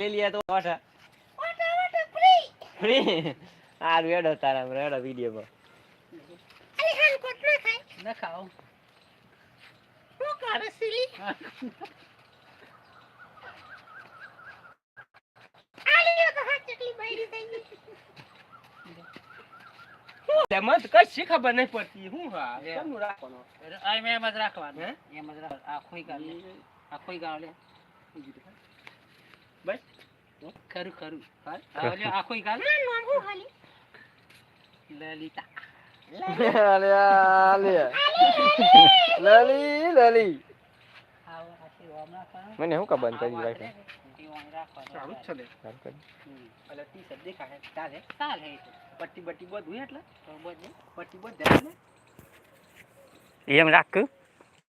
લઈ લે તો વાટા ફ્રી આ રેડો તારા રેડો વીડિયો ન ખાઓ માં મત કશી ખબર નહીં પડતી હું હા. કેમનું રાખવાનું? આ એમ એમ જ રાખવાનું. એમ જ રાખ આ ખોઈ ગાળ લે. આ ખોઈ ગાળ લે. બસ. ખરું ખરું. હા? આ લે આ ખોઈ ગાળ લલિતા. લલી લલી મને શું ખબર કરી રાખે? ચાલુ જ છે ચાલુ કરી. એટલે ટી શર્ટ દેખાય. ચાલે. ચાલે પટ્ટી બટ્ટી બધું એટલે? પટ્ટી બધું એમ રાખ.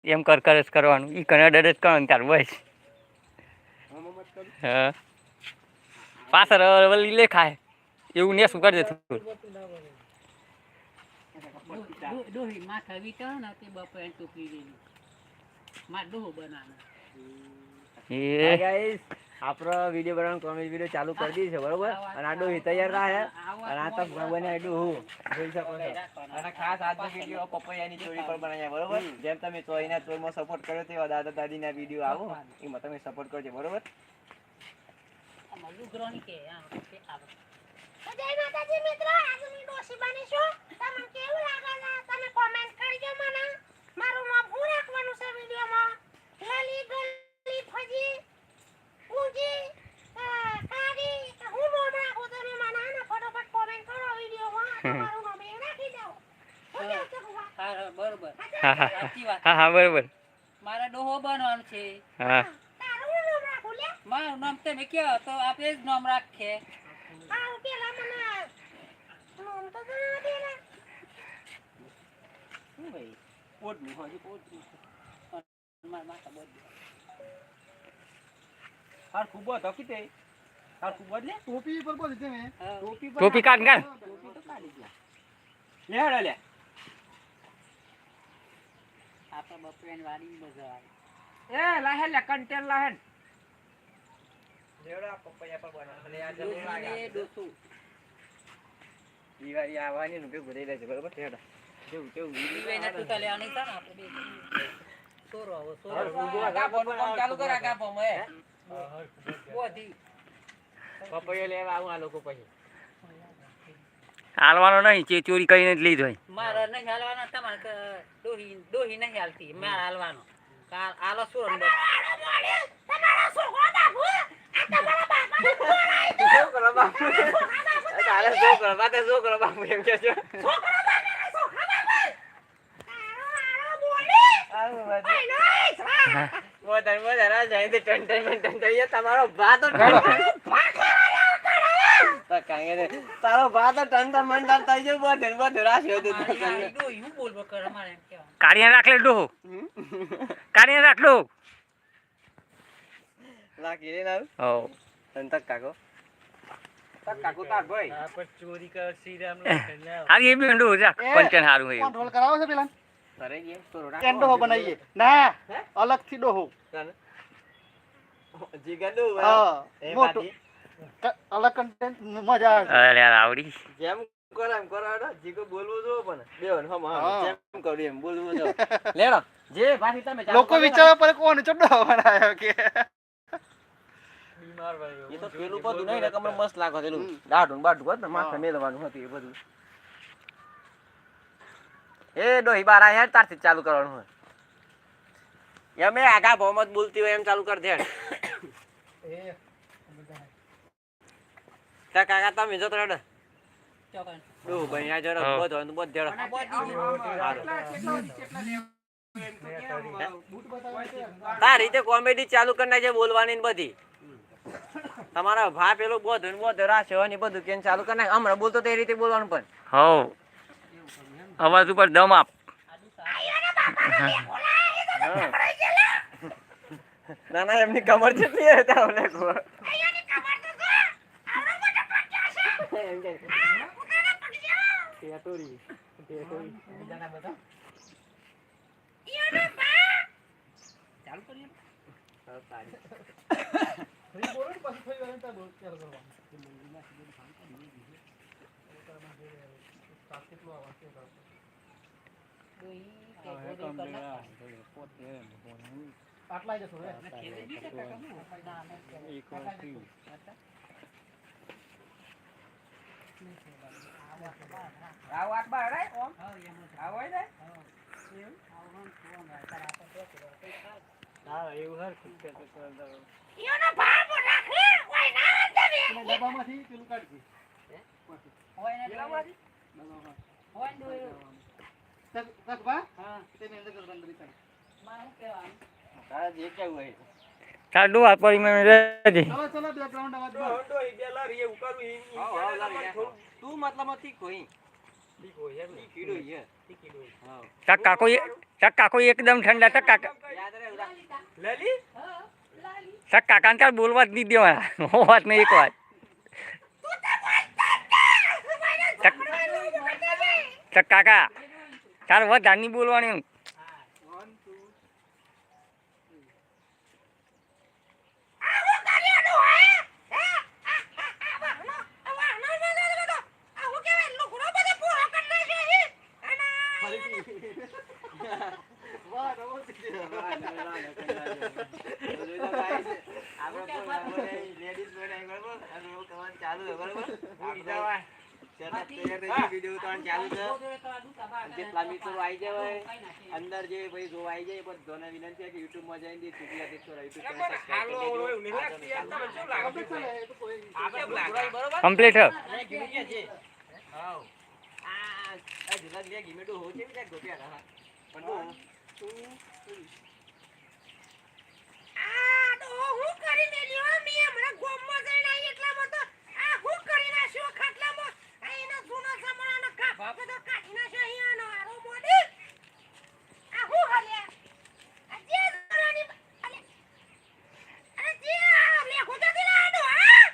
એમ કર કર કરવાનું. ઈ કને ડર જ કરવાનું તાર બસ. હા. પાછળ વળી લેખાય. એવું ને શું કરજે થોડું ડોહી માથે વીટો ને તે બપોરે ટોપી લેલી માં ડોહો બનાવે ગાઈસ આપણો વિડિયો બનાવવાનો કોમેડી વીડિયો ચાલુ કરી દીધી છે બરોબર? અને આ ડોહી તૈયાર રહે. અને આ તો બને ડોહું. જોઈ શકો છો. અને ખાસ આજનો વીડિયો પપૈયાની ચોરી પર બનાવ્યા બરોબર? જેમ તમે ચોરીના ચોરમાં સપોર્ટ કર્યો તેવા દાદા દાદીના વીડિયો આવો એમાં તમે સપોર્ટ કરજો બરોબર? આમાં લુગરોની કે આમ કે આવે. જય માતાજી મિત્રો આજે હું ડોસી બનીશું તમને કેવું લાગે છે? તમે કોમેન્ટ કરજો મને. મારું નામ હું રાખવાનું છે વિડીયોમાં? લલી ગલી ફજી પૂજી અ, કે હું નામ રાખું તમે મને? ફટાફટ કોમેન્ટ કરો વિડીયોમાં. મારું નામ એ રાખી દો. હું બરોબર. હા હા બરોબર. મારા ડોહો બનવાનું છે. હા. હું નામ રાખું લે મારું નામ તમે કહો તો આપણે જ નામ રાખીએ હા પેલા મને નામ તો જણાવી દે ને શું ભાઈ પોટનું હોય પોટનું મારા માથા બોલ હાર ખૂબ હતો કીતે હાર ખૂબ જ લે ટોપી પર બોલી. ટોપી પર ટોપી કાઢ કાઢ ટોપી તો કાઢી ગયા લે હેડો લે આપણે બપોરે વાડી મજા આવે એ લાહે લે કંટેન લાહે લેવડા પપૈયા પર બના અને આ જરૂર લાગે ને દિવાળી આવવાની ને ભેગું રહી રહેશે બરોબર? હેડો. કેવું કેવું? દિવાળીના ટૂંકા લેવાની છે ને આપણે બે. સોરો આવો, સોરો. હારું, ઊંધું આ ગાભાનું કામ ચાલુ કર, આ ગાભામાં, બોધી. પપૈયા લેવા આવું આ લોકો પછી. હાલવાનો નહીં ચે ચોરી કરીને જ લીધો મારે નહીં હાલવાનો તમારે દોહી ડોહી ડોહી નહીં હાલતી મારે હાલવાનો. કા- શું અંદર તમારો છોકરો બાપુ આ તમારા બાપાનો તારે બાતે બાપુ એમ કે છો આવું બધું. વધારે વધારે આ જાય તો ટંટન ટંટન થઈ જાય. તમારો ભા તો તો કાંઈ નહીં. તારો થઈ જાય બધે બધે રાખ્યો તો કરે એમ રાખ રાખ લો લાગી રે હો કાકો? અલગથી ડોહો જીગા મોટું. અલગ કન્ટેન્ટ મજા આવે. અરે યાર આવડી. જેમ કરો એમ કરો હેડો. જીગો બોલવું જો પણ. બેવન હમ હમ જેમ કર્યું એમ બોલવું જો લેડો જે ભાષી તમે લોકો કરો ને, એ તો પેલું બધું નહીં કમર મસ્ત લાગો પેલું દાઢું બાઢું હોત ને માથે હા. મેલવાનું હતું એ બધું. એ ડોહી બાર આ હેડ તારથી ચાલુ કરવાનું હોય. એમ એ આગા જ બોલતી હોય એમ ચાલુ કર દે તા કાકા તમે હેડો ચોકન. ડોહ ભાઈ આ જડો. બધો હોય તો બધો જડો. તાર રીતે કોમેડી ચાલુ કરી નાખે બોલવાની ને બધી. તમારા ભા પેલો બોધ ને બોધ રાશે હોય ને બધું કેમ ચાલુ કરી નાખે? હમણાં બોલતો તે રીતે બોલવાનું પણ. હવ અવાજ ઉપર દમ આપ. ના ના એમની કમર જેટલી હે ત્યાં કો. એમ કે, ટેટોરી, ટેટોરી. ચાલુ કરીએ. હા, સારી. ફરી બોલો પછી ફરી વાર ત્યાં બોલ ત્યારે કરવાનું. ડોહી કે ગોળી કરના. આટલા જ છે કાકા હું. ખેલે. બહાર આય, ઓમ. હા, એમ જ. આ હોય ને? આવવાનું શું હોય, તારે આપણે બે કિલો કંઈ ખાય. ઈયોનો ભાવ રાખે ઓય ના તમે ડબ્બામાંથી પેલું કાઢી હોય ને પેલામાંથી? ડબ્બામાં. હોય ને. તક- તકભા? હા, તેની અંદર કરતા અંદર કાઢી. માં કહેવાનું? તારા જે કેવું હોય. તાર ડોહા પડી મને રહેજે ચલો ચલો બેકગ્રાઉન્ડ અવાજ. હાવ, હાવ, લાવી રાખો. તું મતલબ તીખો ઈ. તીખીડો ઈ, હે. હાવ. તાર કાકો એ- તાર કાકો એકદમ ઠંડા તાર કાકા યાદ રહે ઉડા. હા, લાલી. તાર કાકાને બોલવા જ નહીં દેવાના હો વાત નહીં એક વાત કાકા તાર વધારે નહીં બોલવાની One, two. આવો કર્યાનો હે હે આવાનો આવાનો બધો આવો કેવે લુગડો બધો પૂરો કરી નાખે હે અને વાહ, ડબલ થઈ ગયો. આપણે કોઈ લેડીઝ બનાવી બરોબર અને એવું કરવાનું ચાલુ છે બરોબર આપણે ચેનલ તૈયાર થઈ ગઈ, વીડિયો ઉતારવાનું ચાલુ છે. આ જેટલા મિત્રો આવી જાય હોય, અંદર જે ભાઈ જોવા આવી જાય બધાને વિનંતી છે કે YouTube માં જઈને ચૂકલા દેખશો YouTube ચેનલ subscribe કરી દેજો. આપણે ચાલે, એ તો માં જઈને કમ્પ્લીટ લે ગીમી છે હાવ આ આ જુદા લે ગીમી તો હો છે બીજા ગોપ્યા રહા પણ હું આ તો હું કરી મેલ્યો હે મી હમણાં ગોમમાં જઈને આઈ એટલામાં તો આ હું કરી નાખ્યો ખાટલામાં આ એના જૂના જમાનાનો કાભા બધો કાઢી નાખ્યો અહીંયાનો આરો મોડી આ હું હલ્યા આ જે જમાનાની અલે અરે જે આ લે ગોજાતી લાડો હા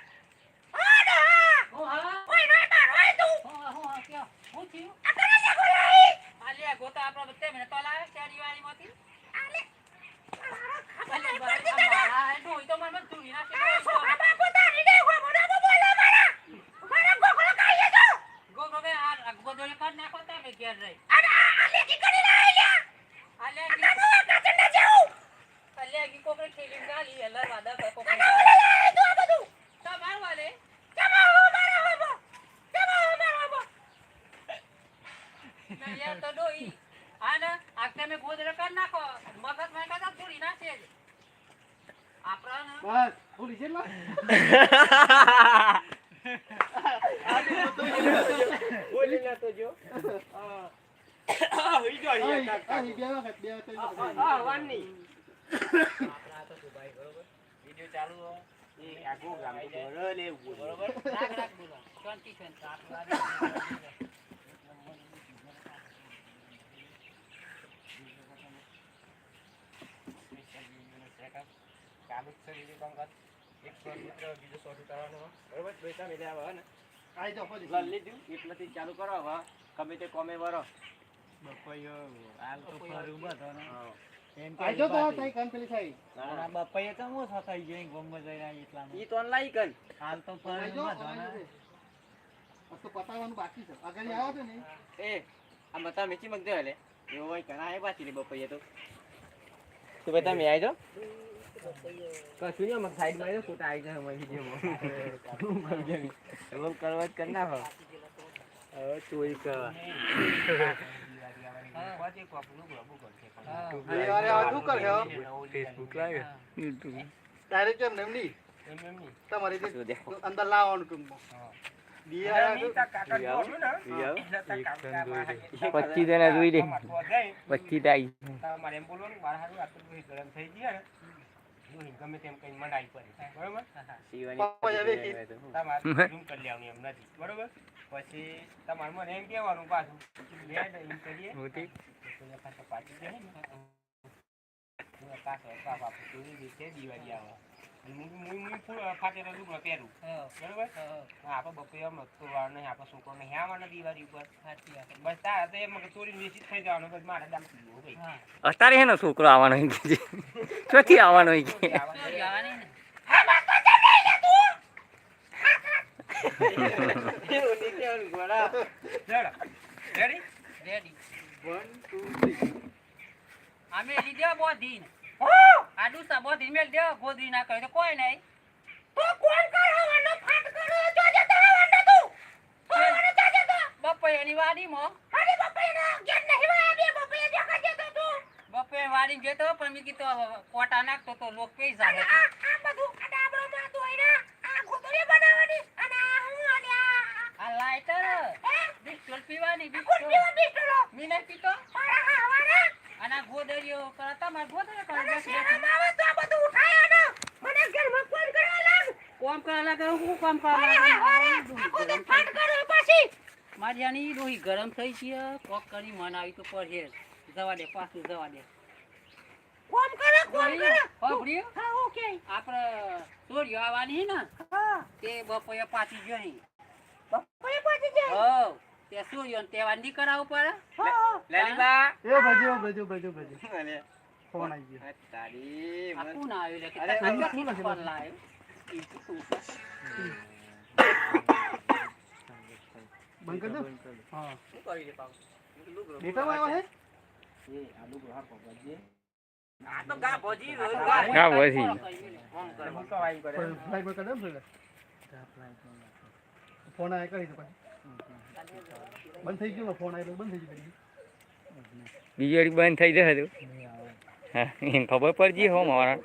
ઓડો હા હું હા, ઓય નો બાર ઓય તું હું હા, હું હા, કયો? હું થયું? આ કરે છે બોલાઈ આ લે, ગોતા આપણો બધે મને તો લાવે શેરીવાળીમાંથી. આલે મારો ભલે ખાવા ભાઈ, કરતી આ કાકા માળા એ ડોહી તો મને ધૂળી નાખે. આ છોકરા બાપુ તારી દે હો મોઢા બોલે મારા મારા ગોખલો કાઈએ તો ગો ગો બે આ આ ગોદડે કાઢ નાખો તમે ઘેર રહી. અરે આ લેકી કરી લાયા આ લે, આ કાનો કાચંડા જેવું આ લે, ઈ કોકરે ઠેલીને ગાલી, એલા વાદા કરે, કોકરે અને ગાલી. ઓલે લાય તો આ બધું તમાર વાલે, જમા હો મારા હોબો જમા હો મારા હોબો ના યાર તો ડોહી. આ ને, આ તમે ગોદડે કાઢ નાખો, મગજમાં કાઢા ધૂળી નાખે જ. આપણા ને બસ, ભૂલી છે એટલા? બોલી ના તો જો આ હોઈ ગયો અહીં, અહીં, બે વખત, બે વખત, ત્રણ વખત. આ વાની આપણા તો દુબઈ બરોબર વિડિયો ચાલુ હોય એ આગો ગામ તો બરોબર એવું બરોબર રાગ રાગ બોલો. શાંતિ શાંતિ. આપણા ચાલુ જ છે વિડિયો કામકાજ એક શોટ મિત્રો બીજો શોટ ઉતારવાનો. બરોબર? પૈસા મેલે આવે ને. આઈ તો ખોજ લઈ દઉં એટલેથી ચાલુ કરો હવે. ગમે તે કોમે વરો. હા. આઈ તો કાન પેલી. ના. બપૈયે તો હું સતાઈ ગયો. ઈ તો કન હાલ તો ફરી જાઓ, બધો ને. આઈ. આ તો પતાવવાનું બાકી છે. આગળ આવો છો ને. એ આ મતા મેચી મગજો હલે. એવો હોય ઘણા એ પાછી રે બપૈયે તો. તો બધા મે આવી જાઓ કશું નહીં મગ સાઈડમાં ફોટા આવી જાય અમારી વિડીયોમાં એમ કરવા જ કરી નાખો હવે ચોરી કરવા. અરે આ શું કરે હો? ફેસબુક લાગે. યુટ્યુબ. ડાયરેક્ટ એમ એમ નહીં તમારે શું રીતે દેખો અંદર લાવવાનું ટૂંકમાં પચીસ જણા જોઈ લે. પચીસ તાઈ તમારે એમ બોલવાનું મારા હારું આટલું બધું ગરમ થઈ ગયા ને ડોહી ગમે તેમ કઈ મંડાઈ પડી બરોબર તમારે ઝૂમ કરી લેવાનું એમ નથી. બરોબર? પછી તમારે મને એમ કહેવાનું પાછું. લેટ એમ કરીએ. પાછું પાછો પાછી દિવાળી આવે. ફાટેલો લુગડો પહેરું. હા, બરોબર? આપણે બપોરે એમ તો વાર નહીં આપણે છોકરો નહીં. આવવાના દિવાળી ઉપર. બસ તારા તો એમ ચોરી નિશ્ચિત થઈ જવાનું બસ મારે દામ પીવું ભાઈ. અત્યારે હેનો છોકરો આવવાનો હોય કે ક્યાંથી આવવાનો હોય કે? Ready? Ready. One two three અમે લીધો બોધી આ ડુસા બોધી મેલ દે ગોદરી ના કરે તો કોઈ નહીં તો કોણ કરાવવાનો ફાટ કરો જોજે તારા વાંડો તું. અરે ઘેર નહીં વાયા બે બપૈયા વાડી પણ મેં કોટા નાખતો તો લોક પૈ જાય આ આ બધું આ ડાબડો માં ધોઈને આ ઘૂંટડી બનાવવાની. અને આ હું અને આ આ લાઈટર બિસ્ટોલ પીવાની બિસ્ટોલ. પીવા બિસ્ટરો મી નહીં પીતો? આ ગોદરીઓ કરે તમારે ગોદરીઓ કરે અને આવે તો આ બધું ઉઠાયા ને મને ઘરમાં ફોન કરવા લાગ? કોમ કરવા લાગે? હું કોમ કરવા અરે હાવારે લાગે ફાટ કરો પછી. મારી આની રોહી ગરમ થઈ છે કોક કરી મનાવી તો પડશે જવા દે પાછું જવા દે. કોમ કરે કોમ કરે. હોભળ્યું? હા ઓકે. આપણે ચોરીઓ આવવાની ને? હા. તે બપોરે પાછી જોઈ. બપોરે પાછી હો તે શું ને તે વાંધી કરાવવું પડે? લાલીબા. એ ભજો ભજો ભજો ભજો ફોન આવી ગયો. તારી આપું ના કોણ આવ્યું લે? કે શું ફોન લાવ્યો? બંધ કરી દો. હા. શું કરી દે પાવ? બેટા આવ્યો હે એ, આલુ લુગડો હાર પકડજે. આ તો ગા ભજી આ ગા. હા, ફોન કરી. ફોન આવ્યા કરી દો પાછી. બંધ થઈ ગયો ફોન આવ્યો બંધ થઈ ગયો બીજી બંધ થઈ જશે તું. હા એમ ખબર પડજી હો મારા.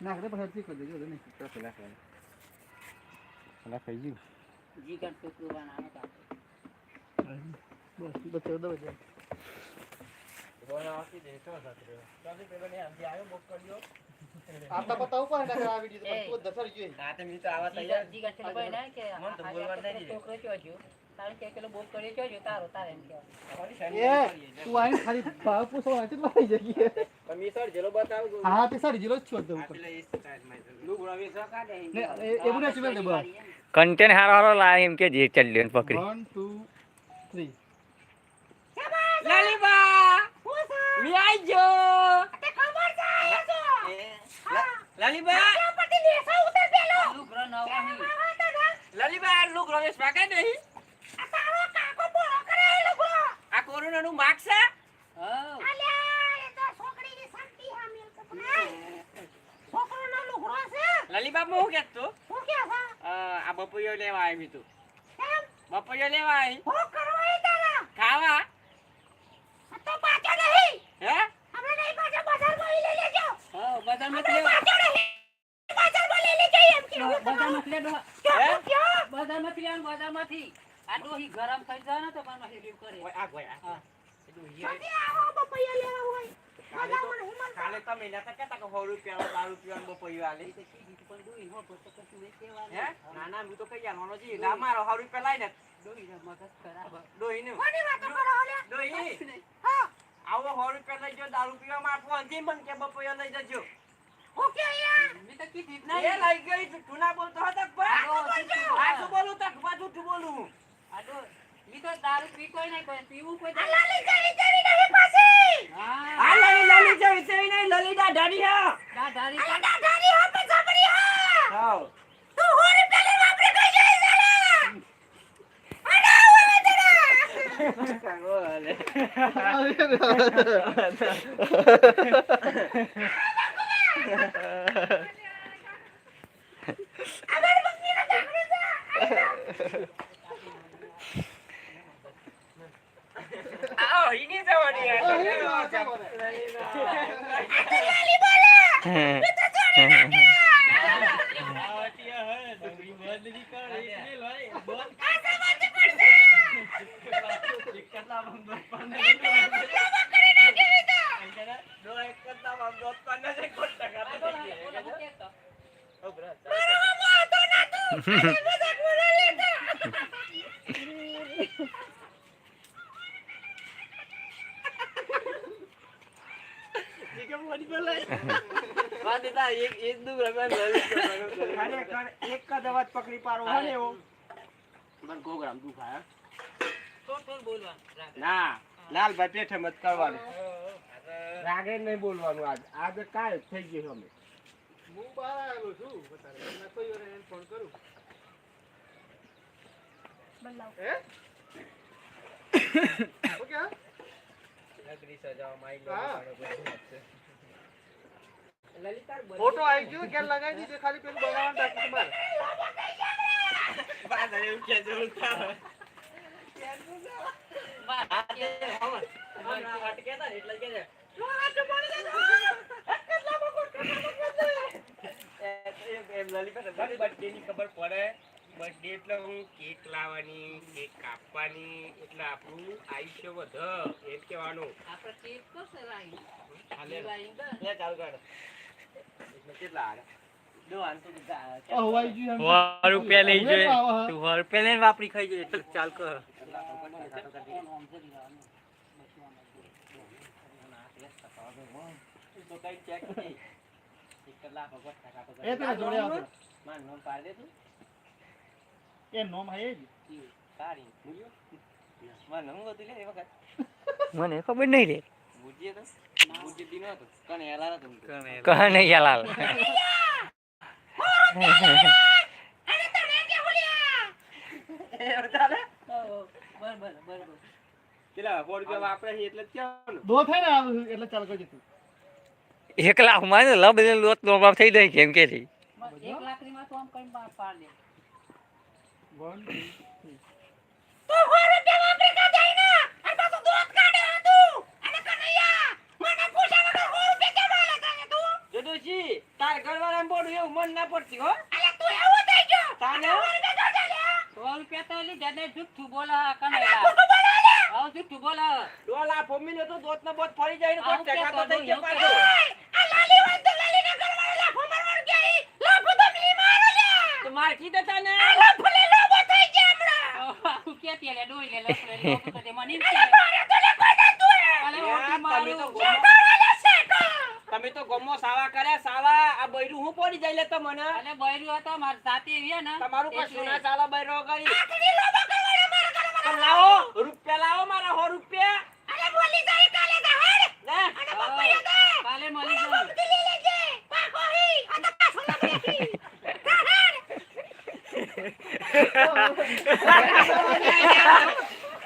નાખ દે પછી કરી દેજો નહીં પેલા પેલા ખાઈ ગયું જી કાટ ટુકડું બસ બચાવ દો જાય બોલા આપી દે તો ચાલી પેલા ને આમ આવ્યો બોક કર્યો. આપતા બતાવો પર ના આ વિડિયો તો દસર ગયો હા તો મેં તો આવા તૈયાર. છે ને ભાઈ ના કે મન તો બોલવા આ છોકરો કયો છોકરો ચોજ્યો. કે પેલો બોલ કર્યો ચોજ્યો, તારો તારે એમ કે એ તું આઈ ખાલી ભાવ પૂછો આ કેટલા થઈ જઈએ પણ મેં સર જેલો બતાવું હા તે સર જેલો છોડ દઉં તો ઉપર. પેલા એ. લુગડો હવે સર કાઢે. ને એ- એવું ના ચૂમે ને બસ કન્ટેન્ટ હારો હારો લાય એમ કે જે ચાલ લેન પકડી. 1 2 3 લાલીબા! હું મી આઈ ગયો તે ખબર છે આયા છો એ, લા- લાલીબા! પરથી લેસા ઉતર પેલો નહીં. ના આ નહીં. તારો કાકો કરે માર્ક છે? અલ્યા એ તો શાંતિ હા મેલ તો ના છોકરોનો લુગડો છે? લાલીબા હું શું હું કે આ બપોરિયો લેવા આવી તું બપોયો લેવા આવી? હું કરવા તારા. ખાવા? તો પાછા નહીં. હે આપણે નહીં પાછો બજારમાં લઈ લેજો આપણે લેવો. પાછો નહીં બજારમાં લઈ લેજો એમ કે લે ડોહા. આ ડોહી ગરમ થઈ જાય ને તો કરે. ઓય, આ ગોય, આ. આવો બપૈયા લેવા હોય કાલે તો-. તમે નતા કે સો રૂપિયાનો બાર રૂપિયાનો બપોરિયો આલે ડોહી ના ના હું તો કઈ આલવાનો જી ના મારો સો રૂપિયા લાઈને ડોહીનો મગજ ખરાબ. ડોહી હા આવો સો રૂપિયા લઈ જાઓ દારૂ પીવા આપો હજી મને કે બપોરિયો લઈ જજો. ઓકે યાર મેં તો કીધી ના એ. લઈ ગઈ તું ના બોલતો હતો કે આ શું બોલું તક બાજુ તું બોલું હું. આ ડોહો- તો દારૂ પી કોઈ નહીં, કોઈ પીવું કોઈ આ લાલી જેવી જેવી નહીં પાછી. હા. આ લાલી લલી જેવી તેવી નહીં લલીદા ઢાળી હા. દાઢારી આ હા દાદાની હોપે હા. હા. ハハハハハ! એક જ અવાજ પકડી પાડવો હોય એવો મને દુખાય, થોડું બોલવાનું. રાખ. ના લાલભાઈ પેઠે મત કરવાનું રાગે નહીં બોલવાનું આજ આજે કાય થઈ ગયું અમે હું બહાર આવેલો છું બતારે ફોન કરું હે ઓકે આવી હા. ગયો લલિતા ફોટો આવી ગયો કે લગાવી દીધો ખાલી પેલું બનાવવાનું બાકી તમારે બાદ એવું કે જરૂર થાય. ખબર પડે બર્થડે એટલે હું કેક લાવવાની કેક કાપવાની એટલે આપણું આયુષ્ય વધે એ કહેવાનું આપણે કેક તો સર ચાલુ આવો, રૂપિયા લઈને વાપરી ખાઈ જોઈએ એટલે ચાલ કર એ પેલા જોડે આપો માર નોમ પાડ દે તું એ નોમ હે જ તારી વખત મને ખબર નહીં રે. મૂજીએ તો મૂજી દી નતો કને હેલા નતો કહે નહીં યાર હો, બરાબર બરાબર કેટલા રૂપિયા વાપરે છે એટલે જ કહેવાનું થાય ને લબ લોબાબ થઈ જાય કેમ કે થી બસ એક તો આમ કરીને બહાર પાડ તો સો રૂપિયા વાપરી કાઢ્યા એના. અને પાછું દૂધ કાઢે હતું. અને કનૈયા, મને પૂછ્યા વગર સો રૂપિયા કેમ આલે તને તું? જદોશી તાર ઘરવાળાને બોલું એવું મન ના પડતી હો અલા તું એવો થઈ ગયો. તાને સો રૂપિયા કાઢ્યા લ્યા. સો રૂપિયા તો લીધા ને જુઠ્ઠું બોલા કનેલા ખોટું બોલે છે. આવું જુઠ્ઠું બોલા ડોલા ફોમીને તો દોત ને બોત ફરી જાય ને આવું ટકા તો થઈ ગયા પાછો આ લાલી હોય તો લાલીના ઘરવાળા લાફો મારવાનું કે લાફો તો મી મારો. તો કીધે તને લાફો લે લોબો થઈ ગયા હમણાં. આવું ક્યાંથી લે ડોઈ લે લપડે લે લોકો તો મને એમ અલા કહે. મારે તો લે કોઈ નતું એ. અલે યાર, ઓટી તમે તો મારું ગોમો- શેઠો લે શેઠો. ગમો સાવા કર્યા સાવા આ બૈરું હું પડી જાય લેતો મને અને બૈરું હતો મારી સાથે એવી ને તમારું કઈ એટલે. સોના ચાલા બૈરો કરી લોબો લાવો રૂપિયા લાવો મારા હો રૂપિયા અરે બોલી જાય કાલે દહાડ. લે અને બપોરે દે. કાલે મળી જવું રૂપિયા લઈ લેજે. પાકો હી. આ તો લપડી હી. દહાડ.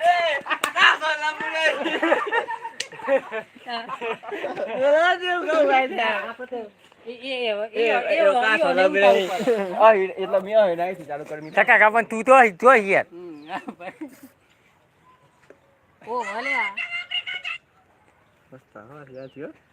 એ એ તું તો તો યાર ઓ ભલે આ. કા સોલા ભાઈ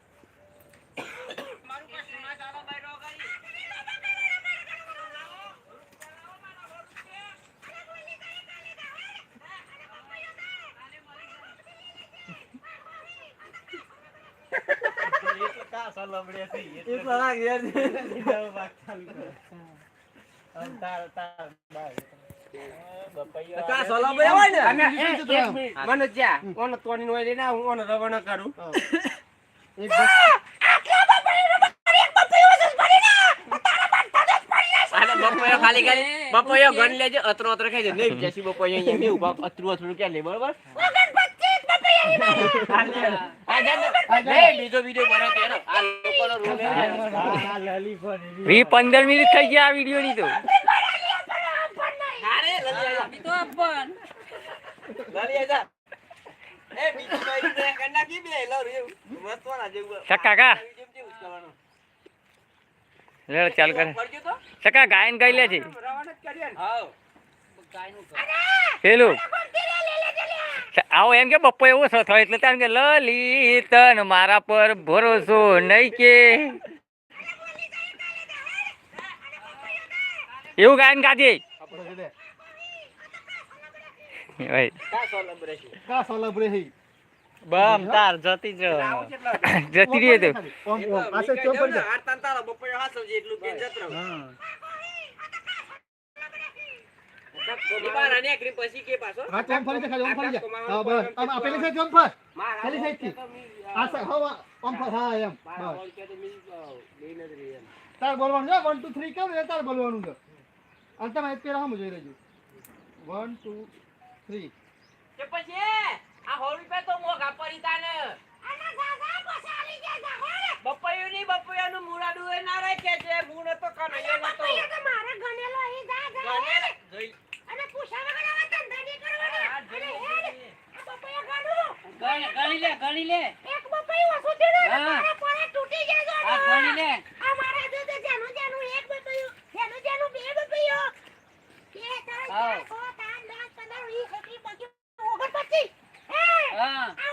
હોય ને? અને એ, નો લઈને આવું, ઓનો રવાના કરું. એક દસ બપોયો ખાલી ખાલી બપોયો ગણ લેજે અતરો અતરો ખાઈ જાય. નહીં જસી બપોયો અહીંયા ઊભા અતરું અતરું ક્યાં લે બરોબર? વી પંદર મિનિટ થઈ ગયા આ વીડિયો ની તો. ચાલ કરે. ગાયન ગાઈ લે છે. પેલું. આવો એમ કે બપ્પો એવો થાય એટલે તાર કે લલિતન મારા પર ભરોસો નહીં કે. એવું ગાયન ને આપણે દે ઓય, કા સોલ બ્રેશી કા સોલા બ્રે હી બમ તાર જતી જ. જતી રહી તો તારા હાસવજે એટલું કે ઈબાર પછી કે આ સર હા તો મોગ આપરી તાને. આના ગાગા પછી આલી કે જાગો બપૈયા નું મૂળાડું એ ના રાખે છે. મૂળ તો કનૈયો નતો. તો મારા ગણેલો અહીં જા જા ગણેલ? અને પૂછા ગણી લે ગણી લે. એક તૂટી જાય જો લે. આ મારા એક બે બપાયું કે તારા ચાર સો તાન હા? આ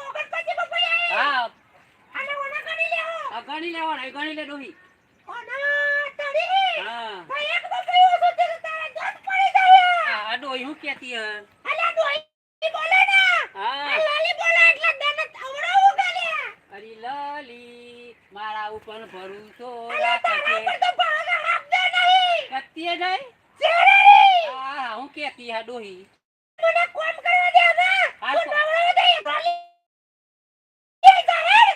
હા. ગણી લેવો. ગણી લેવાનો ગણી ડોહી હું કેતી હે અલ્યા ડોહી બોલે ને! હા. લાલી બોલે એટલે તને થવડાવું ગાલ્યા અરી લલી મારા ઉપર ભરોસો રાખજે. તો ભરોસો રાખજે નહીં. કતીએ જાય શેરડી હા હું કેતી હા ડોહી. મને કોમ કરવા દે હવે. તું. નવરો દે ભલી એ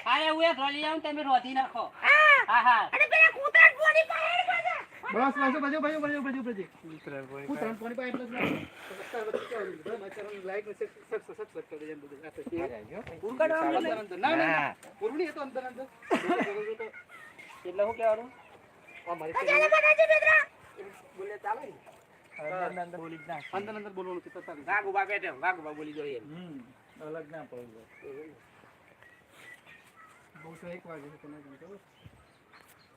હા હું એ ભલી આવું તમે રોધી નાખો. હા. હા હા. અને પેલા કૂતરા કોની પાસે બસ બસ બજો બજો બજો બજો બજો કૂતરાને પાણી પાય એટલે જ ના. સબસ્ક્રાઇબ વચ્ચે કેવું લીધું? બરાબર, મારા channel ને sub- sub- subscribe કરી એમ બધું. આ તો છે. અંદર. ના, ના. પૂરું નહીં, એ તો અંદર અંદર. એટલે શું કહેવાનું આ મારી ચાલે ચાલો બેદરા બોલે ચાલે અંદર અંદર બોલી ના અંદર અંદર બોલવાનું કે તતા વાગુ ઊભા બેઠે વાગુ ઊભા બોલી જોઈએ અલગ ના પડવું બહુ તો એક વાગે?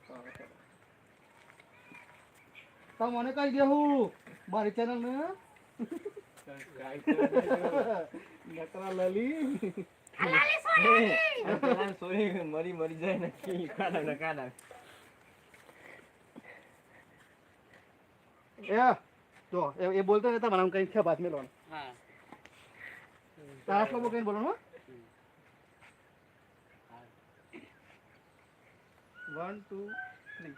સારું, ચાલો. તો મને કહી દેવું મારી ચેનલ ને? નકરા લલી. લાલી સોરી મરી મરી જાય ને કાડા ને કાના એ તો એ એ બોલતો ને તમારા કઈ છે બાદ મેળવાનું હા. તારા શ્લોકો કઈ બોલવાનું વન ટુ થ્રી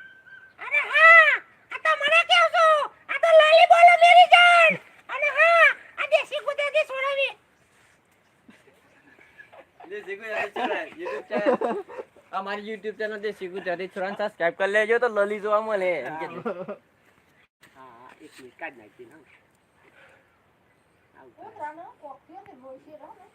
અરે હા આ તો મને કેવું છું આ તો લાલી બોલે મેરી જાન! અને હા આ દેશી ગુજરાતી છોડાવી દેશી ગુજરાતી છોરા YouTube ચેનલ અમારી YouTube ચેનલ દેશી ગુજરાતી છોરાને સબસ્ક્રાઇબ કરી લેજો તો લલી જોવા મળે. એમ કે હા એક મિનિટ કાઢ નાખી ના. આવું કોક્યો ને બોલશે રહો ને